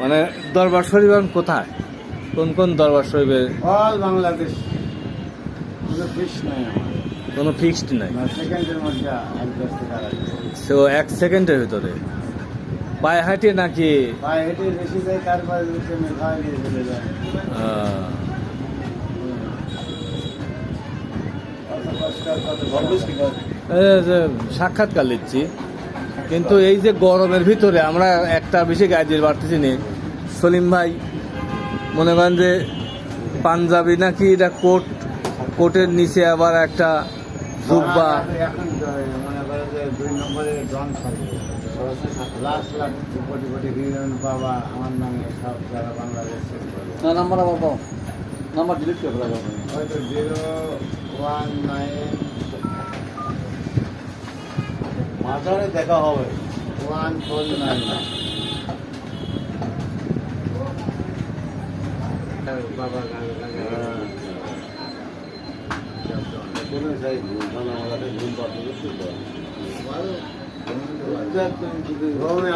মানে দরবার শরীফ এখন কোথায়? কোন কোন দরবার শরীফে? অল বাংলাদেশ। কোনো ফিস নাই আমার। কোনো ফিক্সড নাই? না সেকেন্ডের মধ্যে সো এক সেকেন্ডের ভিতরে? পায়ে হাঁটিয়ে নাকি? পায়ে হেঁটে বেশি যায় তারপরে চলে যায়। সাক্ষাৎকার নিচ্ছি কিন্তু এই যে গরমের ভিতরে আমরা একটা বেশি গায়ে দিয়ে পারতেছি নি। সলিম ভাই মনে করেন যে পাঞ্জাবি নাকি এটা কোট কোটের নিচে আবার একটা জুব্বা। এখন তো মনে করে যে দুই নম্বরে আবার নাম্বার ডিলিট করে ফেলা যাবে। জিরো ওয়ান নাইন মাঝারে দেখা হবে। ওয়ান ফোর নাইন বাবা গান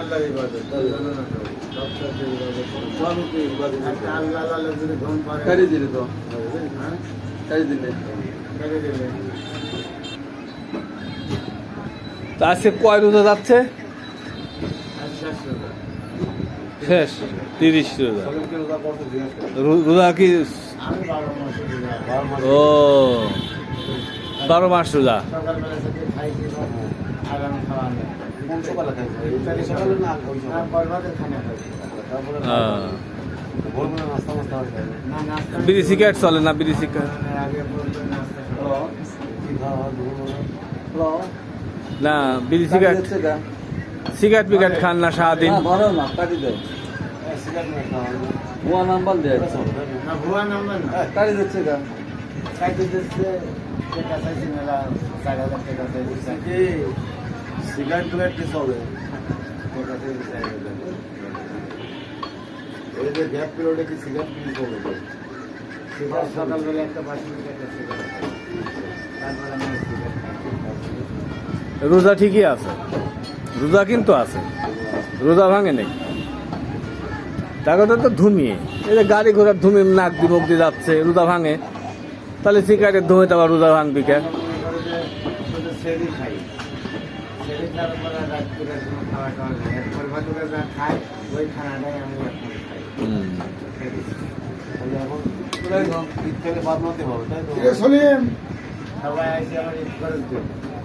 আল্লাহ ইবাদত জানো না তো। তা আজকে কয় রোজা যাচ্ছে? শেষ তিরিশ রোজা। রো- রোজা কি ও বারো মাস রোজা। হয়। বিড়ি সিগারেট চলে না বিড়ি সিগারেট? না বিড়ি সিগারেট দিচ্ছে গা সিগারেট পিগারেট খান না সারাদিন। কাটি ভুয়া নাম্বার দেয় না ভুয়া নাম্বার কাটি দিচ্ছে গা খাইতে দিচ্ছে সিগারেট টুগারেট কি চলে টাকা চাইছি চার হাজার এই গ্যাপ পিরিয়ডে কি সিগারেট কি চলে সিগারেট সকালবেলা একটা পাঁচ মিনিট একটা সিগারেট খাই। আমি সিগারেট খাই। রোজা ঠিকই আছে। রোজা কিন্তু আছে। রোজা ভাঙে নেই। তার তো ধুমিয়ে। এই যে গাড়ি ঘোড়ার ধুমি নাক দিয়ে মুখ দিয়ে যাচ্ছে রোজা ভাঙে। তাহলে সিগারেটের ধুমে তো আবার রোজা ভাঙবি কে? সবাই আমার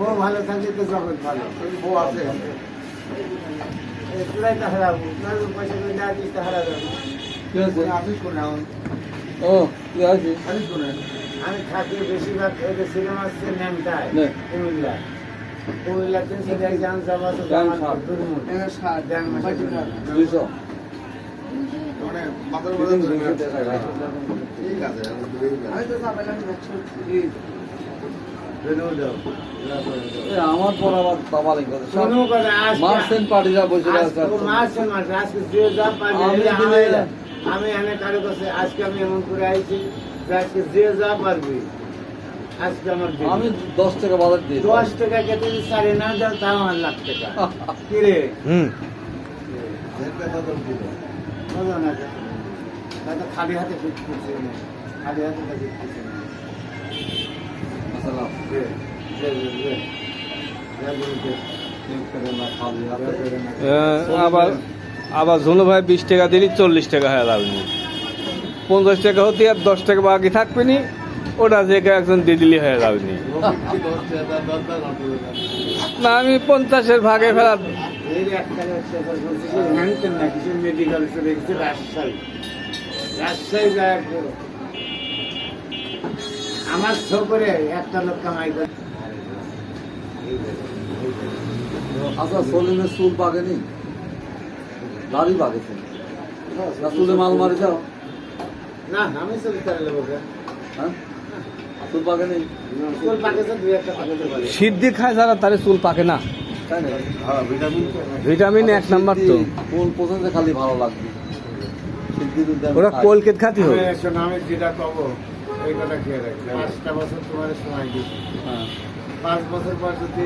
ও ভালো থাকলে তো জগৎ ভালো। বউ আছে। তো হারাবো। পয়সা করে না দিস তো হারাবো। কি হয়েছে? ও কি আছে আমি থাকি বেশিরভাগ এই সিনেমা আসছে ন্যাংটায় নে। কুমিল্লা। কুমিল্লাতে সেটা একজন যাব তো ডান আমার হাত। আমার পর আবার বাবা আজকে- মার্সেন্ট পার্টিরা বসে আছে আজকে মারছে, মারছে। যে যা পারবে, আমি এনে কারও কাছে আজকে আমি এমন করে আইছি যে আজকে যে যা পারবে আজকে আমার। আমি দশ টাকা বাজার দিই দশ টাকা কেটে যদি সাড়ে না দাও তাও আমার লাখ টাকা। কিরে? খালি হাতে ফিট করছে খালি হাতে ফিট করছে আহ, আবার আবার ঝুনু ভাই বিশ টাকা দিলি চল্লিশ টাকা হয়ে যাবে নি। পঞ্চাশ টাকা হতে আর দশ টাকা বাকি থাকবে নি ওটা যে একজন দিয়ে দিলি হয়ে যাবে নি। আমি পঞ্চাশের ভাগে ফেলা এই যে আমার সফরে একটা লোক কামাই করে। আচ্ছা সলিমের চুল পাকেনি দাড়ি পাকেছে না চুলে মাল মারি যাও। না আমি চুল তারে নেব হ্যাঁ? চুল পাকে নেই চুল পাকেছে দুই একটা পাকাতে পারে সিদ্ধি খায় যারা তারে চুল পাকে না। তাই না হ্যাঁ ভিটামিন ভিটামিন এক নাম্বার তো। কোন পছন্দ খালি ভালো লাগবে। ওরা। কোলকেট খাতি হোক আমি আমি যেটা কব এই কথা খেয়ে রাখবে পাঁচটা বছর তোমার সময় দিচ্ছি হ্যাঁ। পাঁচ বছর পর যদি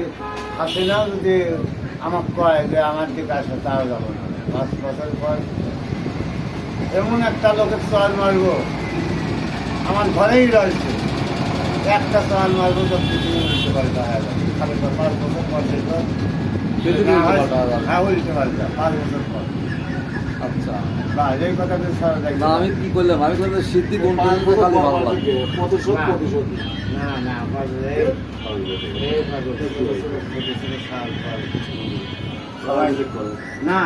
হাসিনা যদি আমার কয় যে আমার দিকে আসো তাও যাব না। পাঁচ বছর পর এমন একটা লোকের চল মারবো আমার ঘরেই রয়েছে। একটা চল মারবো তো উল্টে পাল্টা হয়ে যাবে খালি পাঁচ বছর পর উল্টে হয়- উল্টে পাল্টা। পাঁচ বছর পর। আচ্ছা বা এই কথা তো সব না আমি কি করলাম আমি করলাম সিদ্ধি কোন পছন্দ খালি ভালো লাগবে না না আমার এই এই পর। না